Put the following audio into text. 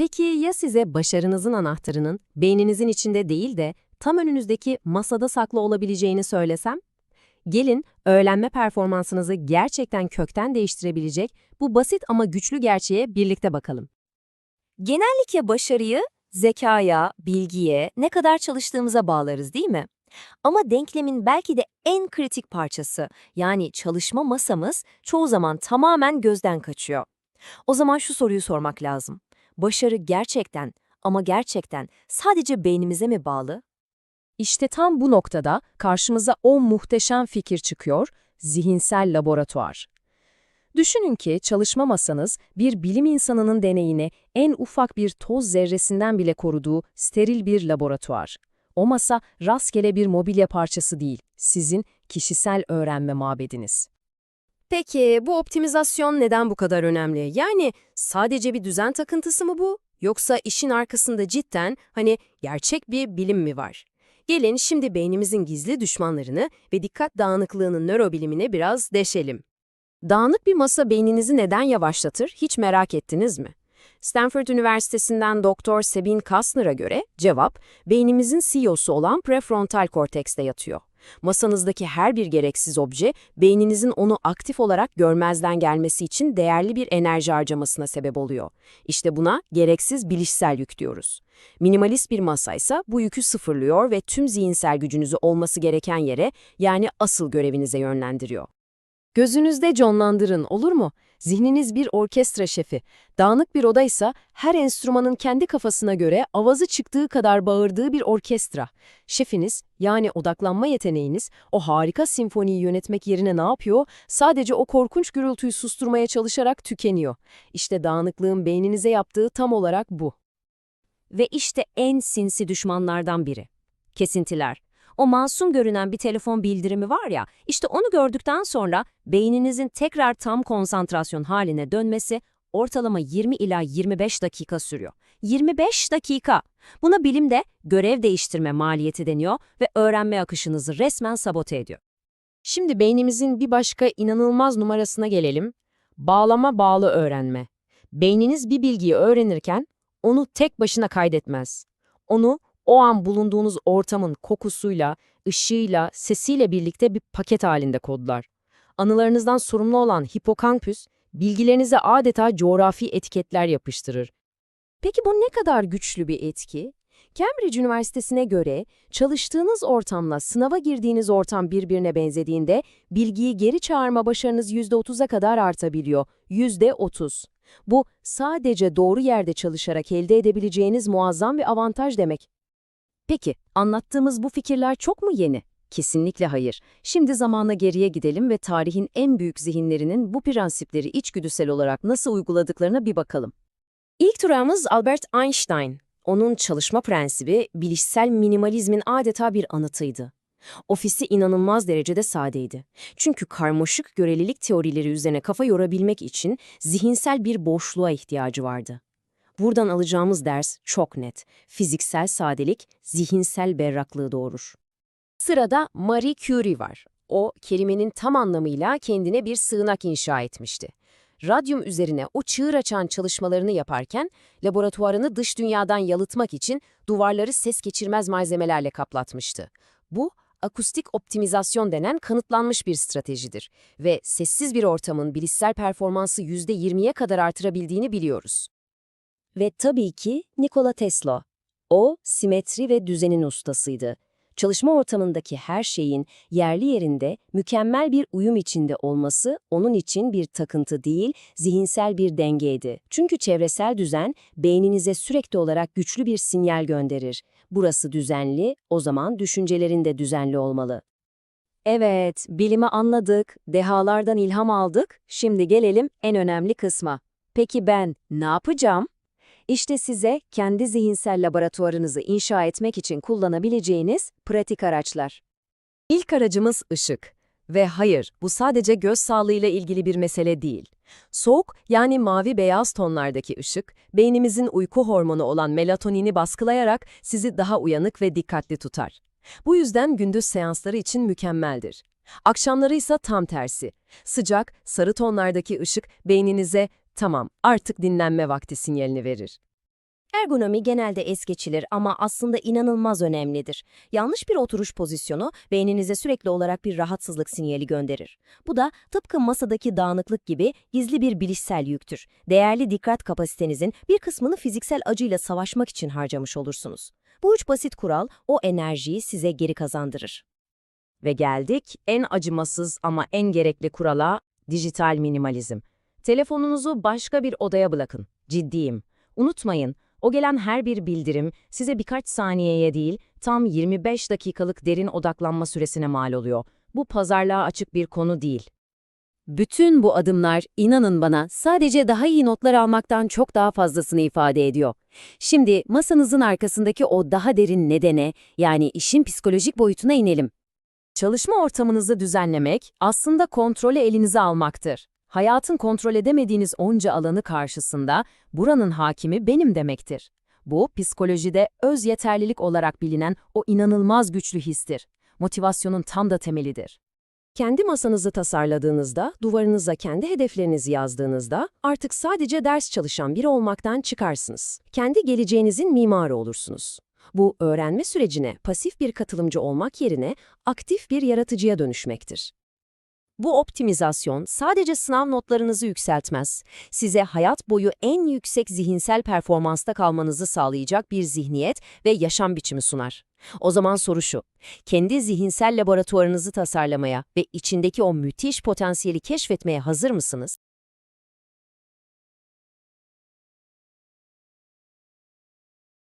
Peki ya size başarınızın anahtarının beyninizin içinde değil de tam önünüzdeki masada saklı olabileceğini söylesem? Gelin, öğrenme performansınızı gerçekten kökten değiştirebilecek bu basit ama güçlü gerçeğe birlikte bakalım. Genellikle başarıyı zekaya, bilgiye, ne kadar çalıştığımıza bağlarız değil mi? Ama denklemin belki de en kritik parçası, yani çalışma masamız çoğu zaman tamamen gözden kaçıyor. O zaman şu soruyu sormak lazım. Başarı gerçekten ama gerçekten sadece beynimize mi bağlı? İşte tam bu noktada karşımıza o muhteşem fikir çıkıyor, zihinsel laboratuvar. Düşünün ki çalışma masanız bir bilim insanının deneyini en ufak bir toz zerresinden bile koruduğu steril bir laboratuvar. O masa rastgele bir mobilya parçası değil, sizin kişisel öğrenme mabediniz. Peki bu optimizasyon neden bu kadar önemli? Yani sadece bir düzen takıntısı mı bu? Yoksa işin arkasında cidden hani gerçek bir bilim mi var? Gelin şimdi beynimizin gizli düşmanlarını ve dikkat dağınıklığının nörobilimine biraz deşelim. Dağınık bir masa beyninizi neden yavaşlatır hiç merak ettiniz mi? Stanford Üniversitesi'nden Doktor Sabine Kastner'a göre cevap beynimizin CEO'su olan prefrontal kortekste yatıyor. Masanızdaki her bir gereksiz obje, beyninizin onu aktif olarak görmezden gelmesi için değerli bir enerji harcamasına sebep oluyor. İşte buna gereksiz bilişsel yük diyoruz. Minimalist bir masaysa bu yükü sıfırlıyor ve tüm zihinsel gücünüzü olması gereken yere, yani asıl görevinize yönlendiriyor. Gözünüzde canlandırın, olur mu? Zihniniz bir orkestra şefi. Dağınık bir odaysa her enstrümanın kendi kafasına göre avazı çıktığı kadar bağırdığı bir orkestra. Şefiniz, yani odaklanma yeteneğiniz, o harika simfoniyi yönetmek yerine ne yapıyor? Sadece o korkunç gürültüyü susturmaya çalışarak tükeniyor. İşte dağınıklığın beyninize yaptığı tam olarak bu. Ve işte en sinsi düşmanlardan biri. Kesintiler. O masum görünen bir telefon bildirimi var ya, işte onu gördükten sonra beyninizin tekrar tam konsantrasyon haline dönmesi ortalama 20 ila 25 dakika sürüyor. 25 dakika! Buna bilimde görev değiştirme maliyeti deniyor ve öğrenme akışınızı resmen sabote ediyor. Şimdi beynimizin bir başka inanılmaz numarasına gelelim. Bağlama bağlı öğrenme. Beyniniz bir bilgiyi öğrenirken onu tek başına kaydetmez. Onu o an bulunduğunuz ortamın kokusuyla, ışığıyla, sesiyle birlikte bir paket halinde kodlar. Anılarınızdan sorumlu olan hipokampüs, bilgilerinize adeta coğrafi etiketler yapıştırır. Peki bu ne kadar güçlü bir etki? Cambridge Üniversitesi'ne göre çalıştığınız ortamla sınava girdiğiniz ortam birbirine benzediğinde bilgiyi geri çağırma başarınız %30'a kadar artabiliyor. %30. Bu sadece doğru yerde çalışarak elde edebileceğiniz muazzam bir avantaj demek. Peki, anlattığımız bu fikirler çok mu yeni? Kesinlikle hayır. Şimdi zamana geriye gidelim ve tarihin en büyük zihinlerinin bu prensipleri içgüdüsel olarak nasıl uyguladıklarına bir bakalım. İlk durağımız Albert Einstein. Onun çalışma prensibi bilişsel minimalizmin adeta bir anıtıydı. Ofisi inanılmaz derecede sadeydi. Çünkü karmaşık görelilik teorileri üzerine kafa yorabilmek için zihinsel bir boşluğa ihtiyacı vardı. Buradan alacağımız ders çok net. Fiziksel sadelik, zihinsel berraklığı doğurur. Sırada Marie Curie var. O, kelimenin tam anlamıyla kendine bir sığınak inşa etmişti. Radyum üzerine o çığır açan çalışmalarını yaparken, laboratuvarını dış dünyadan yalıtmak için duvarları ses geçirmez malzemelerle kaplatmıştı. Bu, akustik optimizasyon denen kanıtlanmış bir stratejidir ve sessiz bir ortamın bilişsel performansı %20'ye kadar artırabildiğini biliyoruz. Ve tabii ki Nikola Tesla. O, simetri ve düzenin ustasıydı. Çalışma ortamındaki her şeyin yerli yerinde, mükemmel bir uyum içinde olması onun için bir takıntı değil, zihinsel bir dengeydi. Çünkü çevresel düzen beyninize sürekli olarak güçlü bir sinyal gönderir. Burası düzenli, o zaman düşüncelerin de düzenli olmalı. Evet, bilimi anladık, dehalardan ilham aldık, şimdi gelelim en önemli kısma. Peki ben ne yapacağım? İşte size kendi zihinsel laboratuvarınızı inşa etmek için kullanabileceğiniz pratik araçlar. İlk aracımız ışık. Ve hayır, bu sadece göz sağlığıyla ilgili bir mesele değil. Soğuk, yani mavi-beyaz tonlardaki ışık, beynimizin uyku hormonu olan melatonini baskılayarak sizi daha uyanık ve dikkatli tutar. Bu yüzden gündüz seansları için mükemmeldir. Akşamları ise tam tersi. Sıcak, sarı tonlardaki ışık beyninize tamam artık dinlenme vakti sinyalini verir. Ergonomi genelde es geçilir ama aslında inanılmaz önemlidir. Yanlış bir oturuş pozisyonu beyninize sürekli olarak bir rahatsızlık sinyali gönderir. Bu da tıpkı masadaki dağınıklık gibi gizli bir bilişsel yüktür. Değerli dikkat kapasitenizin bir kısmını fiziksel acıyla savaşmak için harcamış olursunuz. Bu üç basit kural o enerjiyi size geri kazandırır. Ve geldik en acımasız ama en gerekli kurala, dijital minimalizm. Telefonunuzu başka bir odaya bırakın. Ciddiyim. Unutmayın, o gelen her bir bildirim size birkaç saniyeye değil, tam 25 dakikalık derin odaklanma süresine mal oluyor. Bu pazarlığa açık bir konu değil. Bütün bu adımlar, inanın bana, sadece daha iyi notlar almaktan çok daha fazlasını ifade ediyor. Şimdi masanızın arkasındaki o daha derin nedene, yani işin psikolojik boyutuna inelim. Çalışma ortamınızı düzenlemek aslında kontrolü elinize almaktır. Hayatın kontrol edemediğiniz onca alanı karşısında buranın hakimi benim demektir. Bu psikolojide öz yeterlilik olarak bilinen o inanılmaz güçlü histir. Motivasyonun tam da temelidir. Kendi masanızı tasarladığınızda, duvarınıza kendi hedeflerinizi yazdığınızda artık sadece ders çalışan biri olmaktan çıkarsınız. Kendi geleceğinizin mimarı olursunuz. Bu öğrenme sürecine pasif bir katılımcı olmak yerine aktif bir yaratıcıya dönüşmektir. Bu optimizasyon sadece sınav notlarınızı yükseltmez, size hayat boyu en yüksek zihinsel performansta kalmanızı sağlayacak bir zihniyet ve yaşam biçimi sunar. O zaman soru şu, kendi zihinsel laboratuvarınızı tasarlamaya ve içindeki o müthiş potansiyeli keşfetmeye hazır mısınız?